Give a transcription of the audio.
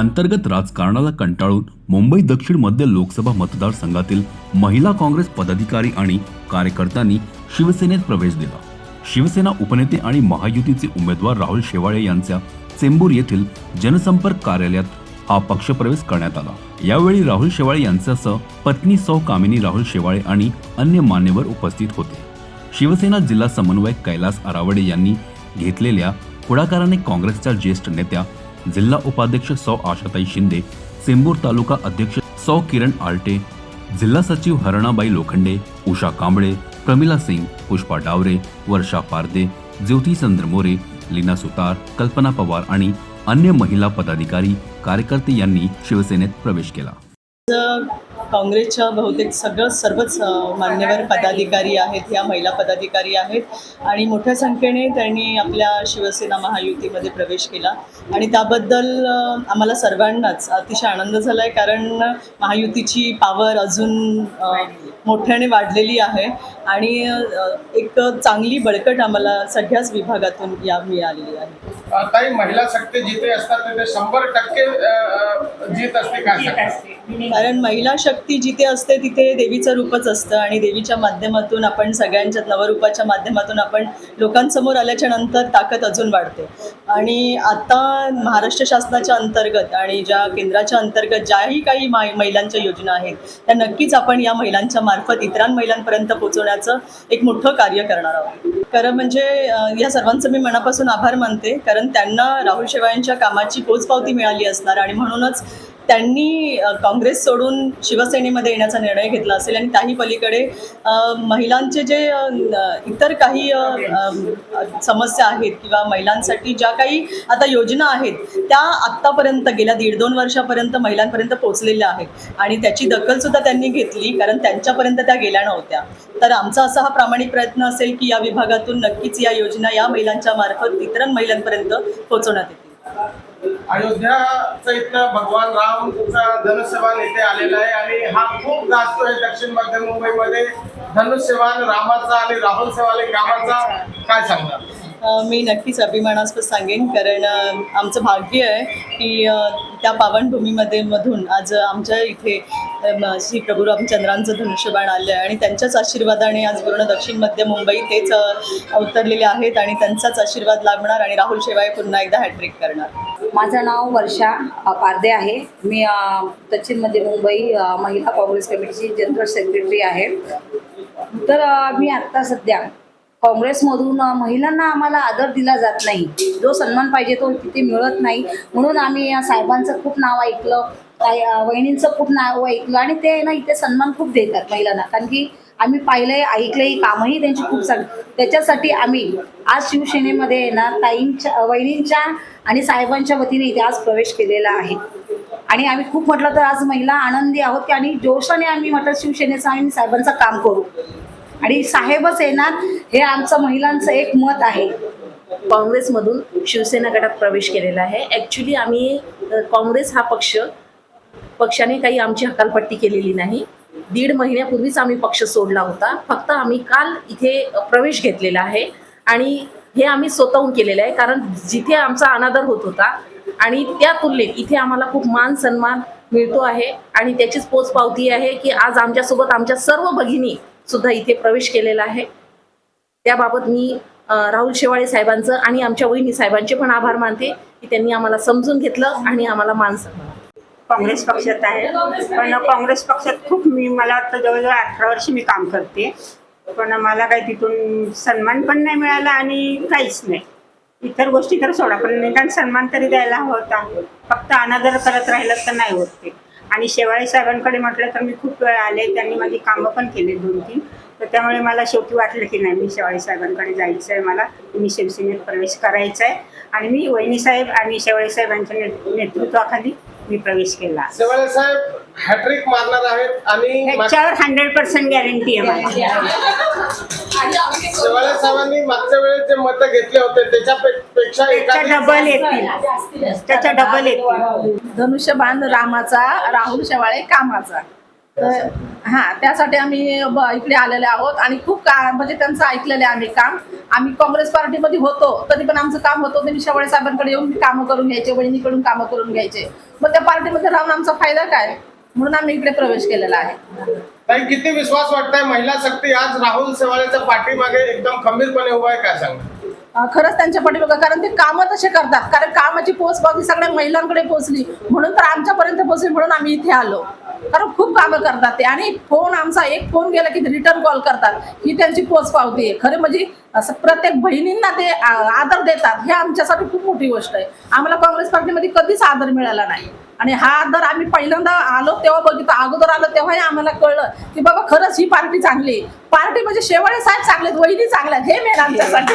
अंतर्गत राजकारणाला कंटाळून मुंबई दक्षिण मध्य लोकसभा मतदारसंघातील महिला काँग्रेस पदाधिकारी आणि कार्यकर्त्यांनी शिवसेनेत प्रवेश दिला. शिवसेना उपनेते आणि महायुतीचे उमेदवार राहुल शेवाळे यांच्या चेंबूर येथील जनसंपर्क कार्यालयात हा पक्षप्रवेश करण्यात आला. यावेळी राहुल शेवाळे यांच्यासह पत्नी सौ कामिनी राहुल शेवाळे आणि अन्य मान्यवर उपस्थित होते. शिवसेना जिल्हा समन्वयक कैलास आरावडे यांनी घेतलेल्या पुढाकाराने काँग्रेसच्या ज्येष्ठ नेत्या जिल्हा उपाध्यक्ष सौ आशाताई शिंदे चेंबूर तालुका अध्यक्ष सौ किरण आलटे जिल्हा सचिव हरणाबाई लोखंडे उषा कांबळे प्रमिला सिंग पुष्पा डावरे वर्षा पारदे ज्योती चंद्र मोरे लीना सुतार कल्पना पवार आणि अन्य महिला पदाधिकारी कार्यकर्ते यांनी शिवसेनेत प्रवेश केला. काँग्रेसच्या बहुतेक सगळं सर्वच मान्यवर पदाधिकारी आहेत या महिला पदाधिकारी आहेत. आणि मोठ्या संख्येने त्यांनी आपल्या शिवसेना महायुतीमध्ये प्रवेश केला. आणि त्याबद्दल आम्हाला सर्वांनाच अतिशय आनंद झाला आहे कारण महायुतीची पावर अजून मोठ्याने वाढलेली आहे. आणि एक चांगली बळकट आम्हाला सगळ्याच विभागातून या मिळालेली आहे. काही महिला शक्ती जिथे असतात तिथे शंभर टक्के जीत असते? कारण महिला शक्ती जिथे असते तिथे देवीचं रूपच असतं आणि देवीच्या माध्यमातून आपण सगळ्यांच्या नवरूपाच्या माध्यमातून आपण लोकांसमोर आल्याच्यानंतर ताकद अजून वाढते. आणि आता महाराष्ट्र शासनाच्या अंतर्गत आणि ज्या केंद्राच्या अंतर्गत ज्याही काही महिलांच्या योजना आहेत त्या नक्कीच आपण या महिलांच्या मार्फत इतरां महिलांपर्यंत पोहोचवण्याचं एक मोठं कार्य करणार आहोत. खरं म्हणजे या सर्वांचं मी मनापासून आभार मानते कारण त्यांना राहुल शेवाळ्यांच्या कामाची पोचपावती मिळाली असणार आणि म्हणूनच त्यांनी काँग्रेस सोडून शिवसेनेमध्ये येण्याचा निर्णय घेतला असेल आणि त्याही पलीकडे महिलांचे जे इतर काही समस्या आहेत किंवा महिलांसाठी ज्या काही आता योजना आहेत त्या आत्तापर्यंत गेल्या दीड दोन वर्षापर्यंत महिलांपर्यंत पोहोचलेल्या आहेत. आणि त्याची दखलसुद्धा त्यांनी घेतली कारण त्यांच्यापर्यंत त्या गेल्या नव्हत्या. तर आमचा असा हा प्रामाणिक प्रयत्न असेल की या विभागातून नक्कीच या योजना या महिलांच्या मार्फत इतर महिलांपर्यंत पोहोचवण्यात येतील. अयोध्याचं इथं भगवान रामचा धनुष्यवान इथे आलेला आहे आणि हा खूप गाजतो आहे दक्षिण मध्य मुंबईमध्ये. धनुष्यवान रामाचा आणि राहुल सेवाले कामाचा काय सांगणार? मी नक्कीच अभिमानास्पद सांगेन कारण आमचं भाग्य आहे की त्या पावनभूमीमध्ये मधून आज आमच्या इथे श्री प्रभू रामचंद्रांचं धनुष्यबाण आलं आहे आणि त्यांच्याच आशीर्वादाने आज पूर्ण दक्षिण मध्य मुंबई तेच अवतरलेले आहेत आणि त्यांचाच आशीर्वाद लागणार आणि राहुल शेवाळे पुन्हा एकदा हॅट्रिक करणार. माझं नाव वर्षा पारदे आहे. मी दक्षिण मध्य मुंबई महिला काँग्रेस कमिटीची जनरल सेक्रेटरी आहे. तर मी आत्ता सध्या काँग्रेसमधून महिलांना आम्हाला आदर दिला जात नाही. जो सन्मान पाहिजे तो तिथे मिळत नाही. म्हणून आम्ही साहेबांचं खूप नाव ऐकलं. काही वहिनींचं खूप नाव ऐकलं आणि ते ना इथे सन्मान खूप देतात महिलांना. कारण की आम्ही पाहिलंय ऐकलंय कामही त्यांची खूप चांग त्याच्यासाठी आम्ही आज शिवसेनेमध्ये ना ताईंच्या वहिनींच्या आणि साहेबांच्या वतीने इथे आज प्रवेश केलेला आहे. आणि आम्ही खूप म्हटलं तर आज महिला आनंदी आहोत की आणि जोशाने आम्ही म्हटलं शिवसेनेचं आणि साहेबांचं काम करू. आणि साहेबच येणार हे आमचं महिलांचं एक मत आहे. काँग्रेसमधून शिवसेना गटात प्रवेश केलेला आहे. ॲक्च्युली आम्ही काँग्रेस हा पक्ष पक्षाने काही आमची हकालपट्टी केलेली नाही. दीड महिन्यापूर्वीच आम्ही पक्ष सोडला होता. फक्त आम्ही काल इथे प्रवेश घेतलेला आहे आणि हे आम्ही स्वतःहून केलेलं आहे. कारण जिथे आमचा अनादर होत होता आणि त्या तुलनेत इथे आम्हाला खूप मान सन्मान मिळतो आहे आणि त्याचीच पोचपावती आहे की आज आमच्यासोबत आमच्या सर्व भगिनी सुद्धा इथे प्रवेश केलेला आहे. त्याबाबत मी राहुल शेवाळे साहेबांचं आणि आमच्या वहिनी साहेबांचे पण आभार मानते की त्यांनी आम्हाला समजून घेतलं आणि आम्हाला मान सन्मान काँग्रेस पक्षात आहे. पण काँग्रेस पक्षात खूप मी मला वाटतं जवळजवळ अठरा वर्ष मी काम करते. पण मला काही तिथून सन्मान पण नाही मिळाला आणि काहीच नाही. इतर गोष्टी तर सोडा पण निदान सन्मान तरी द्यायला हवा होता. फक्त अनादर करत राहिलं तर नाही होत ते. आणि शेवाळे साहेबांकडे म्हटलं तर मी खूप वेळा आले त्यांनी माझी कामं पण केली दोन तीन. तर त्यामुळे मला शेवटी वाटलं की नाही मी शेवाळे साहेबांकडे जायचं आहे मला मी शिवसेनेत प्रवेश करायचा आहे आणि मी वहिनी साहेब आणि शेवाळे साहेबांच्या नेतृत्वाखाली मी प्रवेश केला. सेवाळे साहेब हॅट्रिक मारणार आहेत आणि ह्याच्यावर हंड्रेड पर्सेंट गॅरंटी आहे माझी. सेवाळे साहेबांनी मागच्या वेळेस जे मतं घेतले होते त्याच्यापेक्षा त्याच्या डबल येतील. त्याच्या डबल येतील. धनुष्यबाण रामाचा राहुल शेवाळे कामाचा. तर हा त्यासाठी आम्ही ब- इकडे आलेले आहोत आणि खूप का म्हणजे त्यांचं ऐकलेलं आहे आम्ही काम. आम्ही काँग्रेस पार्टीमध्ये होतो तरी पण आमचं काम होतं ते मी शेवाळे साहेबांकडे येऊन कामं करून घ्यायचे वहिनीकडून कामं करून घ्यायचे. मग त्या पार्टीमध्ये राहून आमचा फायदा काय? म्हणून आम्ही इकडे प्रवेश केलेला आहे. ताई किती विश्वास वाटतंय? महिला शक्ती आज राहुल सेवाळ्याच्या पाठीमागे एकदम खंबीरपणे उभा आहे काय सांगा? अं, खरंच त्यांच्या पाठीमागं कारण ते कामं तसे करतात. कारण कामाची पोच बाकी सगळ्या महिलांकडे पोहोचली. म्हणून तर आमच्यापर्यंत पोहोचली म्हणून आम्ही इथे आलो. कारण खूप कामं करतात ते. आणि फोन आमचा एक फोन गेला की रिटर्न कॉल करतात. ही त्यांची पोच पावती आहे. खरं म्हणजे असं प्रत्येक बहिणींना ते आदर देतात. हे आमच्यासाठी खूप मोठी गोष्ट आहे. आम्हाला काँग्रेस पार्टीमध्ये कधीच आदर मिळाला नाही. आणि हा आदर आम्ही पहिल्यांदा आलो तेव्हा बघितलं. अगोदर आलो तेव्हाही आम्हाला कळलं की बाबा खरंच ही पार्टी चांगली आहे. पार्टी म्हणजे शेवाळे साहेब चांगले आहेत वहिनी चांगल्या आहेत. हे मेन आमच्यासाठी.